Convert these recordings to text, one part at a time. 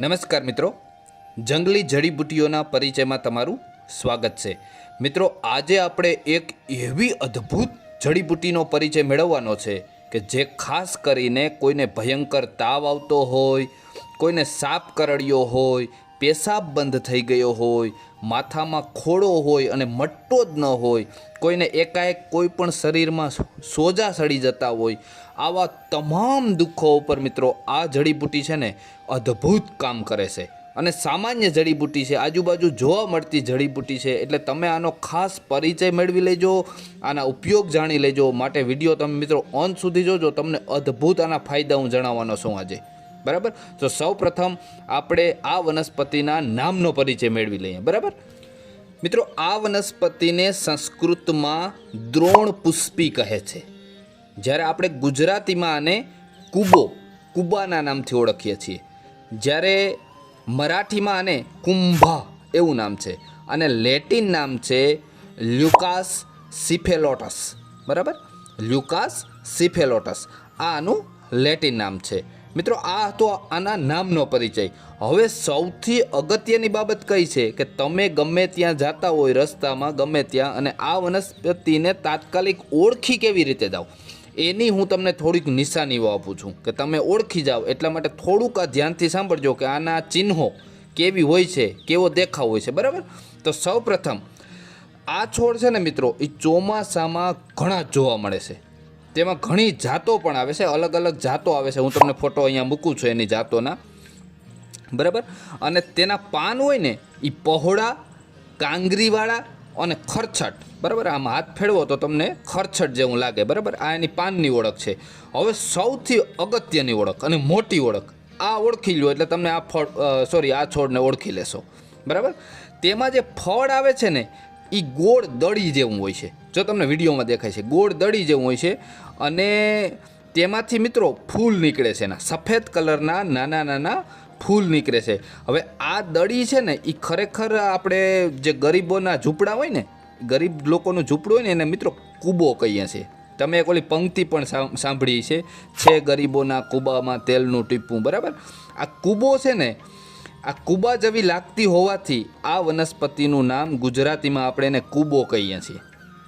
નમસ્કાર મિત્રો. જંગલી જડીબુટ્ટીઓના પરિચયમાં તમારું સ્વાગત છે. મિત્રો, આજે આપણે એક એવી અદ્ભુત જડીબુટ્ટીનો પરિચય મેળવવાનો છે કે જે ખાસ કરીને કોઈને ભયંકર તાવ આવતો હોય, કોઈને સાપ કરડ્યો હોય પેશાબ બંધ થઈ ગયો હોય, માથામાં ખોડો હોય અને મટ્ટો જ ન હોય, કોઈને એકાએક કોઈ પણ શરીરમાં સોજા સડી જતા હોય, આવા તમામ દુઃખો ઉપર મિત્રો આ જડીબુટ્ટી છે ને અદ્ભુત કામ કરે છે. અને સામાન્ય જડીબુટ્ટી છે, આજુબાજુ જોવા મળતી જડીબુટ્ટી છે, એટલે તમે આનો ખાસ પરિચય મેળવી લેજો, આના ઉપયોગ જાણી લેજો. માટે વીડિયો તમે મિત્રો અંત સુધી જોજો, તમને અદ્ભુત આના ફાયદા હું જણાવવાનો છું આજે. બરાબર? તો સૌ પ્રથમ આપણે આ વનસ્પતિના નામનો પરિચય મેળવી લઈએ. બરાબર? મિત્રો, આ વનસ્પતિને સંસ્કૃતમાં દ્રોણ પુષ્પી કહે છે. જ્યારે આપણે ગુજરાતીમાં આને કુબો, કુબાના નામથી ઓળખીએ છીએ. જ્યારે મરાઠીમાં આને કુંભા એવું નામ છે. અને લેટિન નામ છે લ્યુકાસ સિફેલોટસ. બરાબર? લ્યુકાસ સિફેલોટસ. આનું લેટિન નામ છે. મિત્રો, આ હતો આના નામનો પરિચય. હવે સૌથી અગત્યની બાબત કઈ છે કે તમે ગમે ત્યાં જાતા હોય, રસ્તામાં ગમે ત્યાં, અને આ વનસ્પતિને તાત્કાલિક ઓળખી કેવી રીતે જાઓ? એની હું તમને થોડીક નિશાનીઓ આપું છું કે તમે ઓળખી જાઓ. એટલા માટે થોડુંક આ ધ્યાનથી સાંભળજો કે આના ચિહ્નો કેવી હોય છે, કેવો દેખાવ હોય છે, બરાબર? તો સૌ પ્રથમ આ છોડ છે ને મિત્રો એ ચોમાસામાં ઘણા જોવા મળે છે. તેમાં ઘણી જાતો પણ આવે છે, અલગ અલગ જાતો આવે છે. હું તમને ફોટો અહીંયા મૂકું છું એની જાતોના. બરાબર? અને તેના પાન હોય ને એ પહોળા, કાંગરીવાળા અને ખરછટ. બરાબર? આમ હાથ ફેરવો તો તમને ખરછટ જેવું લાગે. બરાબર? આ એની પાનની ઓળખ છે. હવે સૌથી અગત્યની ઓળખ અને મોટી ઓળખ. આ ઓળખી લો એટલે તમને આ ફળ સોરી આ છોડને ઓળખી લેશો. બરાબર? તેમાં જે ફળ આવે છે ને એ ગોળ દળી જેવું હોય છે. જો તમને વિડીયોમાં દેખાય છે, ગોળ દળી જેવું હોય છે અને તેમાંથી મિત્રો ફૂલ નીકળે છે એના. સફેદ કલરના નાના નાના ફૂલ નીકળે છે. હવે આ દડી છે ને એ ખરેખર આપણે જે ગરીબોના ઝૂંપડા હોય ને, ગરીબ લોકોનું ઝૂંપડું હોય ને, એને મિત્રો કૂબો કહીએ છીએ. તમે એક ઓલી પંક્તિ પણ સાંભળી છે છે ગરીબોના કૂબામાં તેલનું ટીપું, બરાબર? આ કૂબો છે ને આ કુબા જેવી લાગતી હોવાથી આ વનસ્પતિનું નામ ગુજરાતીમાં આપણે એને કુબો કહીએ છીએ.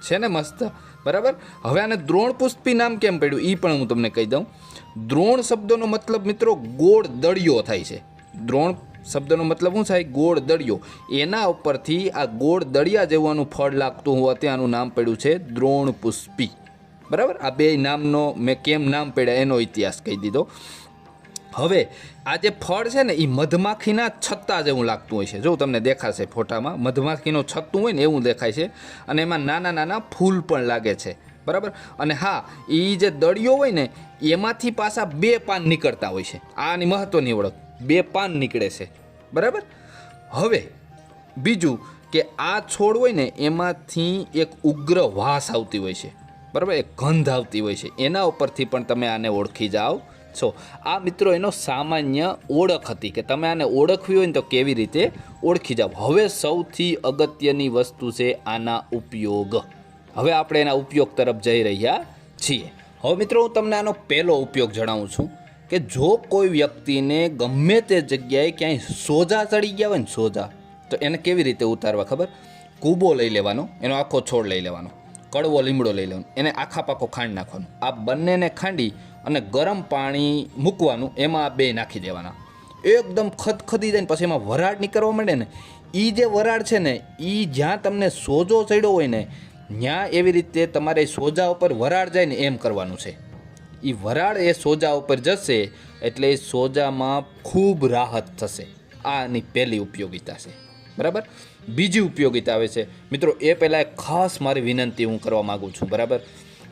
છે ને મસ્ત? બરાબર? હવે આને દ્રોણ પુષ્પી નામ કેમ પડ્યું? એ પણ હું તમને કહી દઉં. દ્રોણ શબ્દનો મતલબ મિત્રો ગોળ દળિયો થાય છે. દ્રોણ શબ્દનો મતલબ શું થાય? ગોળ દળિયો. એના ઉપરથી આ ગોળ દળિયા જેવાનું ફળ લાગતું હોવાથી આનું નામ પડ્યું છે દ્રોણ પુષ્પી. બરાબર? આ બે નામનો મેં કેમ નામ પડ્યા એનો ઇતિહાસ કહી દીધો. હવે, આ જે ફળ છે ને એ મધમાખીના છત્તા જેવું લાગતું હોય છે. જો તમને દેખાશે ફોટામાં, મધમાખીનું છત્તું હોય ને, એવું દેખાય છે. અને એમાં નાના નાના ફૂલ પણ લાગે છે. બરાબર? અને હા એ જે દળિયો હોય ને, એમાંથી પાછા બે પાન નીકળતા હોય છે. આની મહત્ત્વની ઓળખ, બે પાન નીકળે છે. બરાબર? હવે, બીજું કે આ છોડ હોય ને, એમાંથી એક ઉગ્ર વાસ આવતી હોય છે. બરાબર? એક ગંધ આવતી હોય છે. એના ઉપરથી પણ તમે આને ઓળખી જાઓ. છો. આ મિત્રો એનો સામાન્ય ઓળખ હતી કે તમે આને ઓળખવી હોય ને તો કેવી રીતે ઓળખી જાઓ. હવે સૌથી અગત્યની વસ્તુ છે આના ઉપયોગ. હવે આપણે એના ઉપયોગ તરફ જઈ રહ્યા છીએ. હવે મિત્રો હું તમને આનો પહેલો ઉપયોગ જણાવું છું કે જો કોઈ વ્યક્તિને ગમે તે જગ્યાએ ક્યાંય સોજા ચડી ગયા હોય ને સોજા, તો એને કેવી રીતે ઉતારવા ખબર? કૂબો લઈ લેવાનો, એનો આખો છોડ લઈ લેવાનો, કડવો લીમડો લઈ લેવાનો, એને આખા પાકો ખાંડ નાખવાનો. આ બંનેને ખાંડી અને ગરમ પાણી મૂકવાનું એમાં બે નાખી દેવાના. એકદમ ખદખદી જાય ને પછી એમાં વરાળ નીકળવા માંડે ને એ જે વરાળ છે ને એ જ્યાં તમને સોજો ચડ્યો હોય ને, ત્યાં એવી રીતે તમારે સોજા ઉપર વરાળ જાય ને એમ કરવાનું છે. એ વરાળ એ સોજા ઉપર જશે એટલે એ સોજામાં ખૂબ રાહત થશે. આની પહેલી ઉપયોગિતા છે. બરાબર? બીજી ઉપયોગિતા આવે છે. મિત્રો, એ પહેલાં ખાસ મારી વિનંતી હું કરવા માગું છું. બરાબર?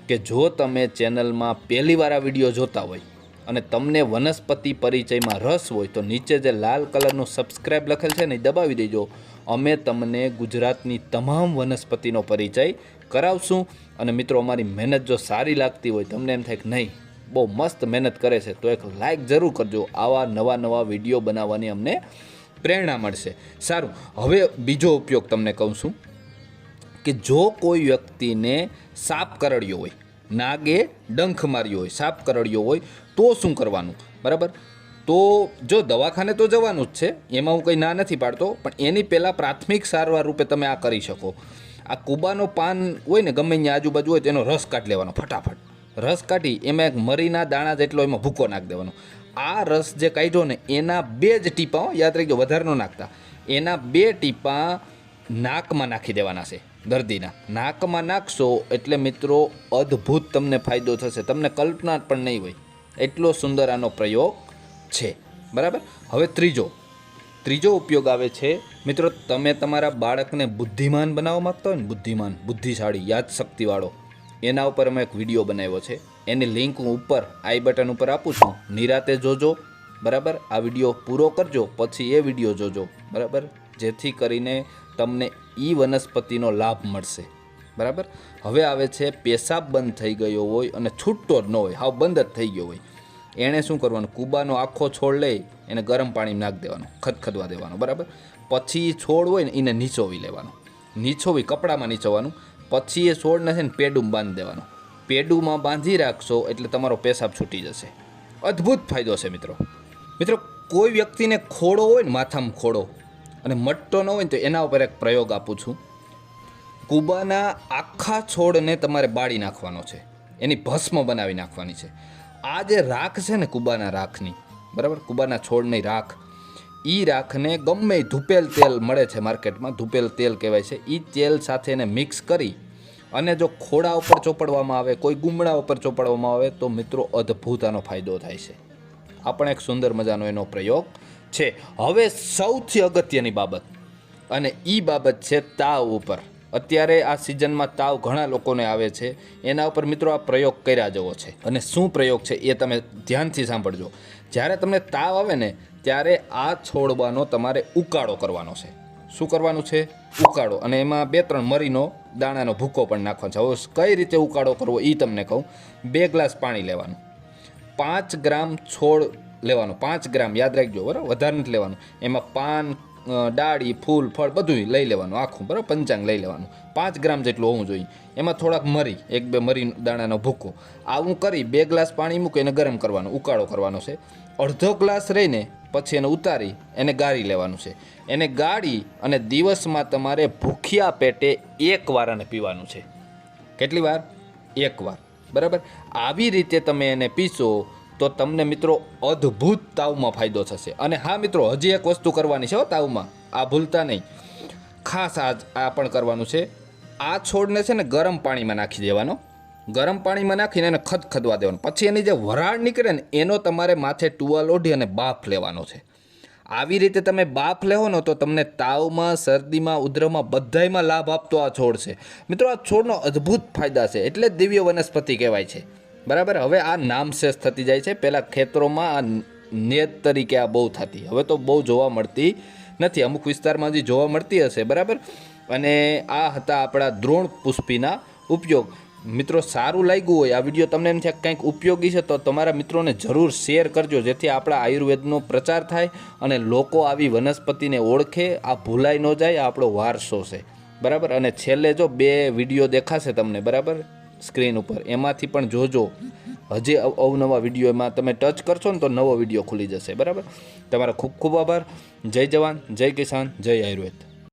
કે જો તમે ચેનલમાં પહેલીવાર આ વીડિયો જોતા હોય અને તમને વનસ્પતિ પરિચયમાં રસ હોય, તો નીચે જે લાલ કલરનું સબસ્ક્રાઇબ લખેલ છે ને દબાવી દેજો. અમે તમને ગુજરાતની તમામ વનસ્પતિનો પરિચય કરાવશું. અને મિત્રો, અમારી મહેનત જો સારી લાગતી હોય, તમને એમ થાય કે નહીં, બહુ મસ્ત મહેનત કરે છે, તો એક લાઇક જરૂર કરજો. આવા નવા નવા વીડિયો બનાવવાની અમને પ્રેરણા મળશે. સારું, હવે બીજો ઉપયોગ તમને કહું છું. કે જો કોઈ વ્યક્તિને સાપ કરડ્યો હોય, નાગે ડંખ માર્યો હોય, સાપ કરડ્યો હોય, તો શું કરવાનું? બરાબર? તો જો દવાખાને તો જવાનું જ છે, એમાં હું કંઈ ના નથી પાડતો, પણ એની પહેલાં પ્રાથમિક સારવાર રૂપે તમે આ કરી શકો. આ કુબાનો પાન હોય ને, ગમે ત્યાં આજુબાજુ હોય તો એનો રસ કાઢી લેવાનો, ફટાફટ. રસ કાઢી, એમાં એક મરીના દાણા જેટલો એમાં ભૂકો નાખી દેવાનો. આ રસ જે કાઢ્યો ને, એના બે જ ટીપા યાદ રાખજો, વધારે ન નાખતા. એના બે ટીપા નાકમાં નાખી દેવાના છે. દર્દીના. નાકમાં નાખશો એટલે મિત્રો અદ્ભુત તમને ફાયદો થશે. તમને કલ્પના પણ નહીં હોય. એટલો સુંદર આનો પ્રયોગ છે. બરાબર? હવે ત્રીજો. ત્રીજો ઉપયોગ આવે છે. મિત્રો, તમે તમારા બાળકને બુદ્ધિમાન બનાવવા માગતા હોય ને, બુદ્ધિમાન, બુદ્ધિશાળી, યાદશક્તિવાળો, એના ઉપર અમે એક વીડિયો બનાવ્યો છે. એની લિંક હું ઉપર, આઈ બટન ઉપર આપું છું. નિરાતે જોજો. બરાબર? આ વીડિયો પૂરો કરજો, પછી એ વીડિયો જોજો. બરાબર? જેથી કરીને તમને ઈ વનસ્પતિનો લાભ મળશે. બરાબર? હવે આવે છે, પેશાબ બંધ થઈ ગયો હોય અને છૂટતો જ ન હોય. હાવ બંધ જ થઈ ગયો હોય. એણે શું કરવાનું? કુબાનો આખો છોડ લઈ એને ગરમ પાણી નાખી દેવાનો, ખદખદવા દેવાનો, બરાબર? પછી છોડ હોય ને એને નીચોવી લેવાનો. નીચોવી કપડામાં નીચોવાનું. પછી એ છોડને છે ને પેડું બાંધી દેવાનો. પેડુંમાં બાંધી રાખશો એટલે તમારો પેશાબ છૂટી જશે. અદ્ભુત ફાયદો છે મિત્રો. મિત્રો, કોઈ વ્યક્તિને ખોડો હોય ને, માથામાં ખોડો અને મટતો ન હોય તો એના ઉપર એક પ્રયોગ આપું છું. કુબાના આખા છોડને તમારે બાળી નાખવાનો છે. એની ભસ્મ બનાવી નાખવાની છે. આ જે રાખ છે ને કુબાના રાખની, બરાબર? કુબાના છોડની રાખ એ રાખને ગમે ધૂપેલ તેલ મળે છે માર્કેટમાં, ધૂપેલ તેલ કહેવાય છે એ તેલ સાથે એને મિક્સ કરી અને જો ખોડા ઉપર ચોપડવામાં આવે, કોઈ ગુમડા ઉપર ચોપડવામાં આવે, તો મિત્રો અદ્ભુત આનો ફાયદો થાય છે. આ પણ એક સુંદર મજાનો એનો પ્રયોગ છે. હવે સૌથી અગત્યની બાબત, અને એ બાબત છે તાવ ઉપર. અત્યારે આ સિઝનમાં તાવ ઘણા લોકોને આવે છે. એના ઉપર મિત્રો આ પ્રયોગ કર્યા જેવો છે. અને શું પ્રયોગ છે એ તમે ધ્યાનથી સાંભળજો. જ્યારે તમને તાવ આવે ને, ત્યારે આ છોડવાનો તમારે ઉકાળો કરવાનો છે. શું કરવાનું છે? ઉકાળો. અને એમાં બે ત્રણ મરીનો, દાણાનો ભૂકો પણ નાખવાનો છે. હવે કઈ રીતે ઉકાળો કરવો એ તમને કહું. બે ગ્લાસ પાણી લેવાનું. પાંચ ગ્રામ છોડ લેવાનો. પાંચ ગ્રામ યાદ રાખજો, બરાબર? વધારે નથી લેવાનું. એમાં પાન ડાળી, ફૂલ, ફળ બધું લઈ લેવાનું, આખું, બરાબર? પંચાંગ લઈ લેવાનું. પાંચ ગ્રામ જેટલું હોવું જોઈએ. એમાં થોડાક મરી, એક, બે મરી દાણાનો ભૂકો. આવું કરી, બે ગ્લાસ પાણી મૂકી એને ગરમ કરવાનું, ઉકાળો કરવાનો છે. અડધો ગ્લાસ રહીને પછી એને ઉતારી, એને ગાળી લેવાનું છે. એને ગાળી અને દિવસમાં તમારે ભૂખ્યા પેટે એક વાર એને પીવાનું છે. કેટલી વાર? એક વાર. બરાબર? આવી રીતે તમે એને પીશો તો તમને મિત્રો અદ્ભુત તાવમાં ફાયદો થશે. અને હા મિત્રો, હજી એક વસ્તુ કરવાની છે હો તાવમાં. આ ભૂલતા નહીં. ખાસ આ આ પણ કરવાનું છે. આ છોડને છે ને ગરમ પાણીમાં નાખી દેવાનો. ગરમ પાણીમાં નાખીને એને ખદખદવા દેવાનો. પછી એની જે વરાળ નીકળે ને, એનો તમારે માથે ટુવાલ ઓઢી અને બાફ લેવાનો છે. આવી રીતે તમે બાફ લેવો ને, તો તમને તાવમાં, શરદીમાં ઉધરમાં બધાયમાં લાભ આપતો આ છોડ છે. મિત્રો, આ છોડનો અદ્ભુત ફાયદા છે. એટલે જ દિવ્ય વનસ્પતિ કહેવાય છે. બરાબર? હવે આ નામશેષ થતી જાય છે. પહેલાં ખેતરોમાં આ નેત તરીકે આ બહુ થતી. હવે તો બહુ જોવા મળતી નથી. અમુક વિસ્તારમાં હજી જોવા મળતી હશે, બરાબર? અને આ હતા આપણા દ્રોણ પુષ્પીના ઉપયોગ. મિત્રો, સારું લાગ્યું હોય, આ વીડિયો તમને એમ છે કંઈક ઉપયોગી છે, તો તમારા મિત્રોને જરૂર શેર કરજો, જેથી આપણા આયુર્વેદનો પ્રચાર થાય અને લોકો આવી વનસ્પતિને ઓળખે. આ ભૂલાઈ ન જાય, આ આપણો વારસો છે. બરાબર? અને છેલ્લે જો બે વીડિયો દેખાશે તમને, બરાબર? સ્ક્રીન ઉપર. એમાંથી પણ જોજો. હજી અવ- અવનવા વીડિયો એમાં તમે ટચ કરશો ને તો નવો વીડિયો ખુલી જશે. બરાબર? તમારો ખૂબ ખૂબ આભાર. જય જવાન, જય કિસાન, જય આયુર્વેદ.